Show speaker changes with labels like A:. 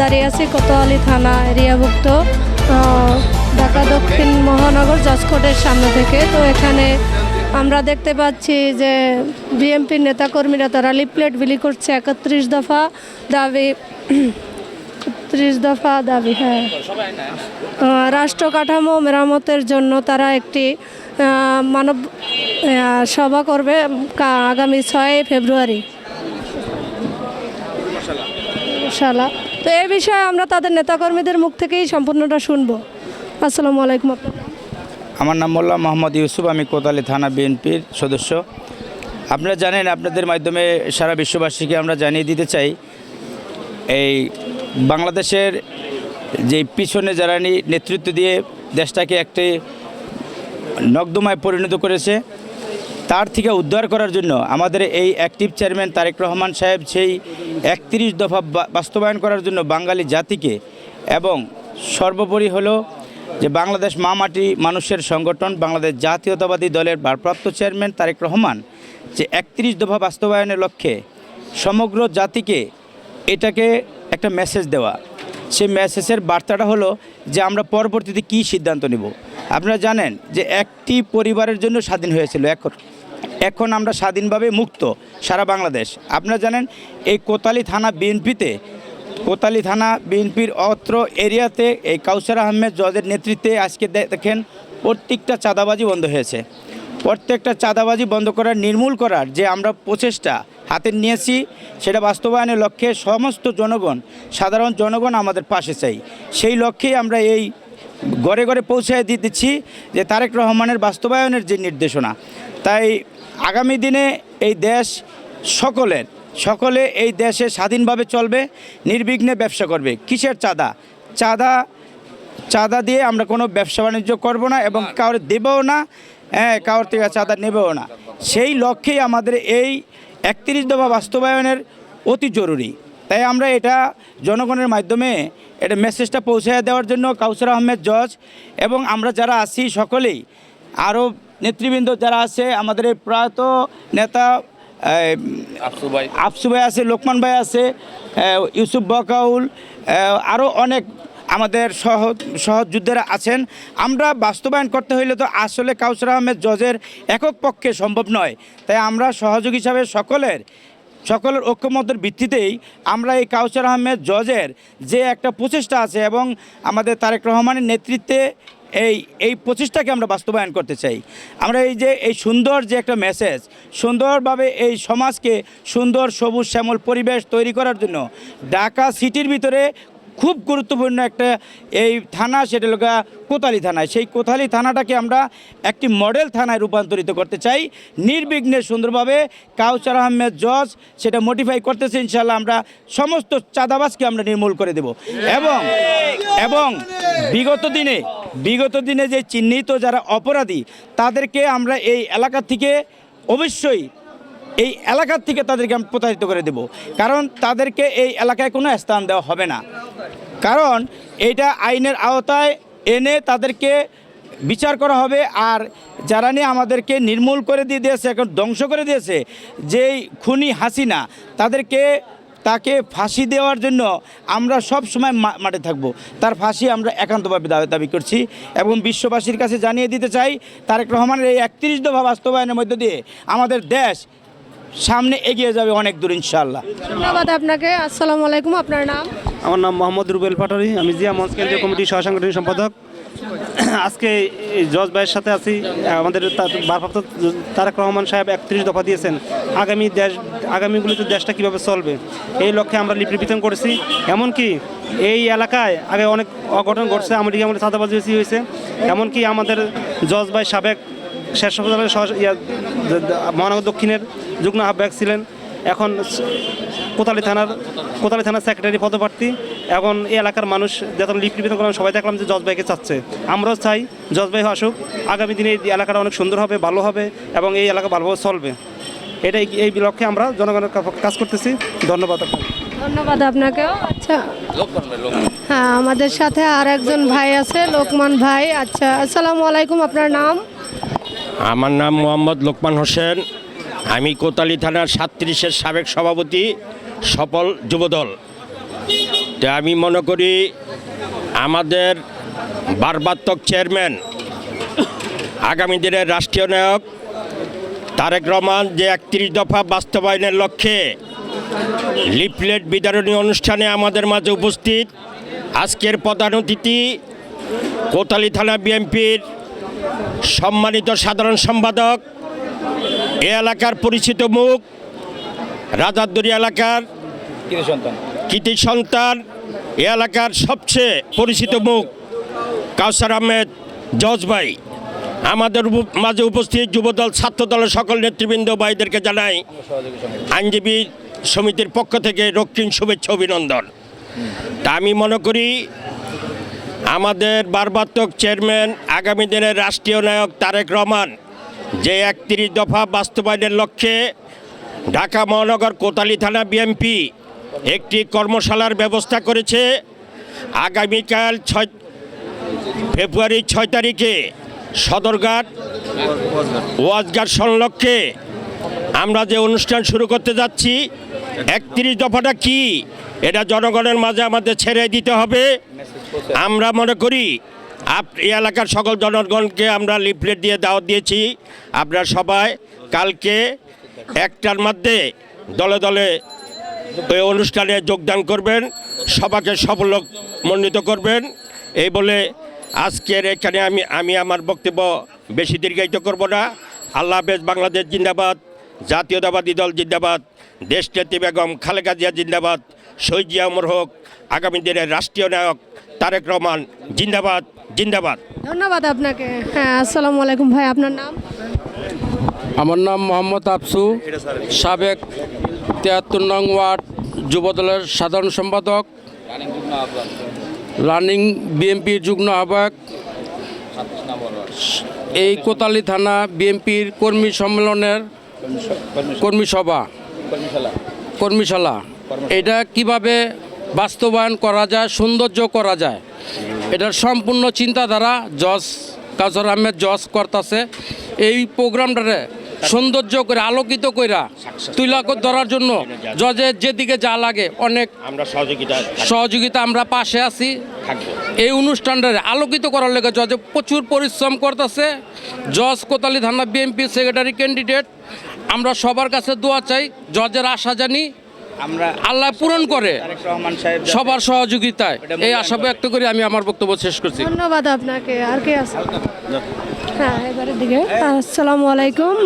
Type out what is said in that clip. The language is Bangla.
A: দাঁড়িয়ে আছি কোতোয়ালি থানা এরিয়াভুক্ত ঢাকা দক্ষিণ মহানগর জজকোর্টের সামনে থেকে। তো এখানে আমরা দেখতে পাচ্ছি যে বিএনপির নেতাকর্মীরা তারা লিফলেট বিলি করছে একত্রিশ দফা দাবি ত্রিশ দফা দাবি হ্যাঁ। রাষ্ট্র কাঠামো মেরামতের জন্য তারা একটি মানব সভা করবে আগামী ছয় ফেব্রুয়ারি। শালা তো এই বিষয়ে আমরা তাদের নেতাকর্মীদের মুখ থেকেই সম্পূর্ণটা শুনব। আসসালামু আলাইকুম
B: আমার নাম মোল্লা মোহাম্মদ ইউসুফ, আমি কোতালি থানা বিএনপির সদস্য। আপনারা জানেন, আপনাদের মাধ্যমে সারা বিশ্ববাসীকে আমরা জানিয়ে দিতে চাই, এই বাংলাদেশের যে পিছনে যারা নেতৃত্ব দিয়ে দেশটাকে একটি নগ্দমায় পরিণত করেছে, তার থেকে উদ্ধার করার জন্য আমাদের এই অ্যাক্টিভ চেয়ারম্যান তারেক রহমান সাহেব সেই একত্রিশ দফা বাস্তবায়ন করার জন্য বাঙালি জাতিকে এবং সর্বোপরি হলো যে বাংলাদেশ মা মাটি মানুষের সংগঠন, বাংলাদেশ জাতীয়তাবাদী দলের ভারপ্রাপ্ত চেয়ারম্যান তারেক রহমান যে একত্রিশ দফা বাস্তবায়নের লক্ষ্যে সমগ্র জাতিকে এটাকে একটা মেসেজ দেওয়া। সেই মেসেজের বার্তাটা হলো যে আমরা পরবর্তীতে কী সিদ্ধান্ত নেব। আপনারা জানেন যে একটি পরিবারের জন্য স্বাধীন হয়েছিল এখন এখন আমরা স্বাধীনভাবে মুক্ত, সারা বাংলাদেশ। আপনারা জানেন, এই কোতালি থানা বিএনপিতে, কোতালি থানা বিএনপির অত্র এরিয়াতে এই কাউসার আহমেদ জজের নেতৃত্বে আজকে দেখেন প্রত্যেকটা চাঁদাবাজি বন্ধ হয়েছে। প্রত্যেকটা চাঁদাবাজি বন্ধ করার, নির্মূল করার যে আমরা প্রচেষ্টা হাতে নিয়েছি, সেটা বাস্তবায়নের লক্ষ্যে সমস্ত জনগণ, সাধারণ জনগণ আমাদের পাশে চাই। সেই লক্ষ্যেই আমরা এই ঘরে ঘরে দিয়ে দিচ্ছি যে তারেক রহমানের বাস্তবায়নের যে নির্দেশনা, তাই আগামী দিনে এই দেশ সকলের, সকলে এই দেশে স্বাধীনভাবে চলবে, নির্বিঘ্নে ব্যবসা করবে। কিসের চাঁদা? চাঁদা চাঁদা দিয়ে আমরা কোনো ব্যবসা বাণিজ্য করব না এবং কাউরে দেবও না হ্যাঁ কারোর থেকে চাঁদা নেবেও না। সেই লক্ষ্যেই আমাদের এই একত্রিশ দফা বাস্তবায়নের অতি জরুরি। তাই আমরা এটা জনগণের মাধ্যমে এটা মেসেজটা পৌঁছে দেওয়ার জন্য কাউসার আহমেদ জজ এবং আমরা যারা আছি সকলেই আরও নেতৃবৃন্দ যারা আছে আমাদের এই প্রয়াত নেতা এই, আফসু ভাই। আছে লোকমান ভাই আছে ইউসুফ বকাউল আরও অনেক আমাদের সহ সহযোদ্ধারা আছেন। আমরা বাস্তবায়ন করতে হইলে তো আসলে কাউসার আহমেদ জজের একক পক্ষে সম্ভব নয়। তাই আমরা সহযোগ হিসাবে সকলের সকলের ঐক্যমতের ভিত্তিতেই আমরা এই কাউসার আহমেদ জজের যে একটা প্রচেষ্টা আছে এবং আমাদের তারেক রহমানের নেতৃত্বে এই এই প্রচেষ্টাকে আমরা বাস্তবায়ন করতে চাই। আমরা এই যে, এই সুন্দর যে একটা মেসেজ সুন্দরভাবে এই সমাজকে সুন্দর সবুজ শ্যামল পরিবেশ তৈরি করার জন্য ঢাকা সিটির ভিতরে খুব গুরুত্বপূর্ণ একটা এই থানা, সেটা গা কোতালি থানায় সেই কোতালি থানাটাকে আমরা একটি মডেল থানায় রূপান্তরিত করতে চাই। নির্বিঘ্নে সুন্দরভাবে কাউসার আহমেদ জজ সেটা মডিফাই করতেছে ইনশাল্লাহ আমরা সমস্ত চাঁদাবাজকে আমরা নির্মূল করে দেব। এবং এবং বিগত দিনে বিগত দিনে যে চিহ্নিত যারা অপরাধী, তাদেরকে আমরা এই এলাকা থেকে অবশ্যই এই এলাকার থেকে তাদেরকে আমি প্রতারিত করে দেব। কারণ তাদেরকে এই এলাকায় কোনো স্থান দেওয়া হবে না। কারণ এটা আইনের আওতায় এনে তাদেরকে বিচার করা হবে আর যারা নিয়ে আমাদেরকে নির্মূল করে দিয়ে দিয়েছে, এখন ধ্বংস করে দিয়েছে, যেই খুনি হাসিনা, তাদেরকে তাকে ফাঁসি দেওয়ার জন্য আমরা সব সময় মা- মাঠে থাকব। তার ফাঁসি আমরা একান্তভাবে দাবি দাবি করছি এবং বিশ্ববাসীর কাছে জানিয়ে দিতে চাই তারেক রহমানের এই একত্রিশ দফা বাস্তবায়নের মধ্য দিয়ে আমাদের দেশ সামনে এগিয়ে যাবে অনেক দূর ইনশাল্লাহ
A: ধন্যবাদ আপনাকে। আসসালামু আলাইকুম আপনার নাম?
C: আমার নাম মোহাম্মদ রুবেল পাটারি আমি জিয়া মঞ্চ কেন্দ্রীয় কমিটির সহসাংগঠনিক সম্পাদক। আজকে জজ ভাইয়ের সাথে আছি। আমাদের ভারপ্রাপ্ত তারেক রহমান সাহেব একত্রিশ দফা দিয়েছেন। আগামী দেশ আগামীগুলিতে দেশটা কীভাবে চলবে? এই লক্ষ্যে আমরা লিপি বিতরণ করেছি। এমনকি এই এলাকায় আগে অনেক অঘটন ঘটছে। আমাদের আমাদের চাঁদাবাজি বেশি হয়েছে। এমনকি আমাদের জজ ভাই সাবেক শেষ মহানগর দক্ষিণের যুগ্ম আহ্বায়ক ছিলেন। এখন কোতালি থানার কোতালি থানার সেক্রেটারি পদপ্রার্থী এখন এই এলাকার মানুষ যখন লিপ নিবেদন করলাম সবাই দেখলাম যে জজ ভাইকে চাচ্ছে। আমরাও চাই জজ ভাই আসুক আগামী দিনে এই এলাকাটা অনেক সুন্দর হবে ভালো হবে এবং এই এলাকা ভালোভাবে চলবে। এটাই এই লক্ষ্যে আমরা জনগণের কাজ করতেছি। ধন্যবাদ আপনাকে।
A: ধন্যবাদ আপনাকেও। আচ্ছা। হ্যাঁ আমাদের সাথে আর একজন ভাই আছে লোকমান ভাই। আচ্ছা আসসালামু আলাইকুম আপনার নাম?
D: আমার নাম মোহাম্মদ লোকমান হোসেন। আমি কোতালি থানার সাতত্রিশের সাবেক সভাপতি সফল যুবদল। তা আমি মনে করি আমাদের বারবাত্মক চেয়ারম্যান, আগামী দিনের রাষ্ট্রীয় নায়ক তারেক রহমান যে একত্রিশ দফা বাস্তবায়নের লক্ষ্যে লিফলেট বিতরণী অনুষ্ঠানে আমাদের মাঝে উপস্থিত, আজকের প্রধান অতিথি কোতালি থানা বিএনপির সম্মানিত সাধারণ সম্পাদক এ এলাকার পরিচিত মুখ রাজারদুরি এলাকার
B: কৃতি সন্তান।
D: এ এলাকার সবচেয়ে পরিচিত মুখ কাউসার আহমেদ জজ ভাই। আমাদের মাঝে উপস্থিত যুবদল ছাত্রদলের সকল নেতৃবৃন্দ ভাইদেরকে জানাই আইনজীবী সমিতির পক্ষ থেকে রক্ষিণ শুভেচ্ছা অভিনন্দন। তা আমি মনে করি আমাদের বারবাত্মক চেয়ারম্যান আগামী দিনের রাষ্ট্রীয় নায়ক তারেক রহমান যে একত্রিশ দফা বাস্তবায়নের লক্ষ্যে ঢাকা মহানগর কোতালি থানা বিএমপি একটি কর্মশালার ব্যবস্থা করেছে। আগামীকাল ছয় ফেব্রুয়ারি ছয় তারিখে সদরঘাট ওয়াজঘাট সংলক্ষ্যে আমরা যে অনুষ্ঠান শুরু করতে যাচ্ছি, একত্রিশ দফাটা কি, এটা জনগণের মাঝে আমাদের ছেড়ে দিতে হবে। আমরা মনে করি আপ এলাকার সকল জনগণকে আমরা লিফলেট দিয়ে দাওয়াত দিয়েছি। আপনারা সবাই কালকে একটার মধ্যে দলে দলে ওই অনুষ্ঠানে যোগদান করবেন সবাকে সফল মণ্ডিত করবেন। এই বলে আজকের এখানে আমি আমি আমার বক্তব্য বেশি দীর্ঘায়িত করব না। আল্লাহ হাফেজ বাংলাদেশ জিন্দাবাদ, জাতীয়তাবাদী দল জিন্দাবাদ দেশ দেশনেত্রী বেগম খালেদা জিয়া জিন্দাবাদ, শহীদ জিয়া অমর হোক, আগামী দিনের রাষ্ট্রীয় নায়ক তারেক রহমান জিন্দাবাদ। জিন্দাবাদ।
A: ধন্যবাদ আপনাকে। হ্যাঁ আসসালামু আলাইকুম ভাই আপনার নাম?
E: আমার নাম মোহাম্মদ আফসু সাবেক তিয়াত্তর নং ওয়ার্ড যুবদলের সাধারণ সম্পাদক রানিং বিএমপির যুগ্ম আহ্বায়ক। এই কোতালি থানা বিএমপির কর্মী সম্মেলনের কর্মী সভা কর্মীশালা। এটা কীভাবে বাস্তবায়ন করা যায় সৌন্দর্য করা যায়? এটার সম্পূর্ণ চিন্তাধারা জজ কাজর আহমেদ জজ করতেছে। এই প্রোগ্রামটারে সৌন্দর্য করে আলোকিত কইরা তুলা করে ধরার জন্য জজের যেদিকে যা লাগে অনেক
D: আমরা সহযোগিতা
E: সহযোগিতা আমরা পাশে আছি। এই অনুষ্ঠানটারে আলোকিত করার লেগে জজে প্রচুর পরিশ্রম করতেছে। জজ কোতালি থানা বিএনপি সেক্রেটারি ক্যান্ডিডেট আমরা সবার কাছে দোয়া চাই জজের আশা জানি
B: আমরা
E: আল্লাহ পূরণ করে
B: রহমান সাহেব
E: সবার সহযোগিতায়। এই আশা ব্যক্ত করে আমি আমার বক্তব্য শেষ করছি।
A: ধন্যবাদ আপনাকে। আর কে আছে? হ্যাঁ এবারের দিকে। আসসালামু আলাইকুম।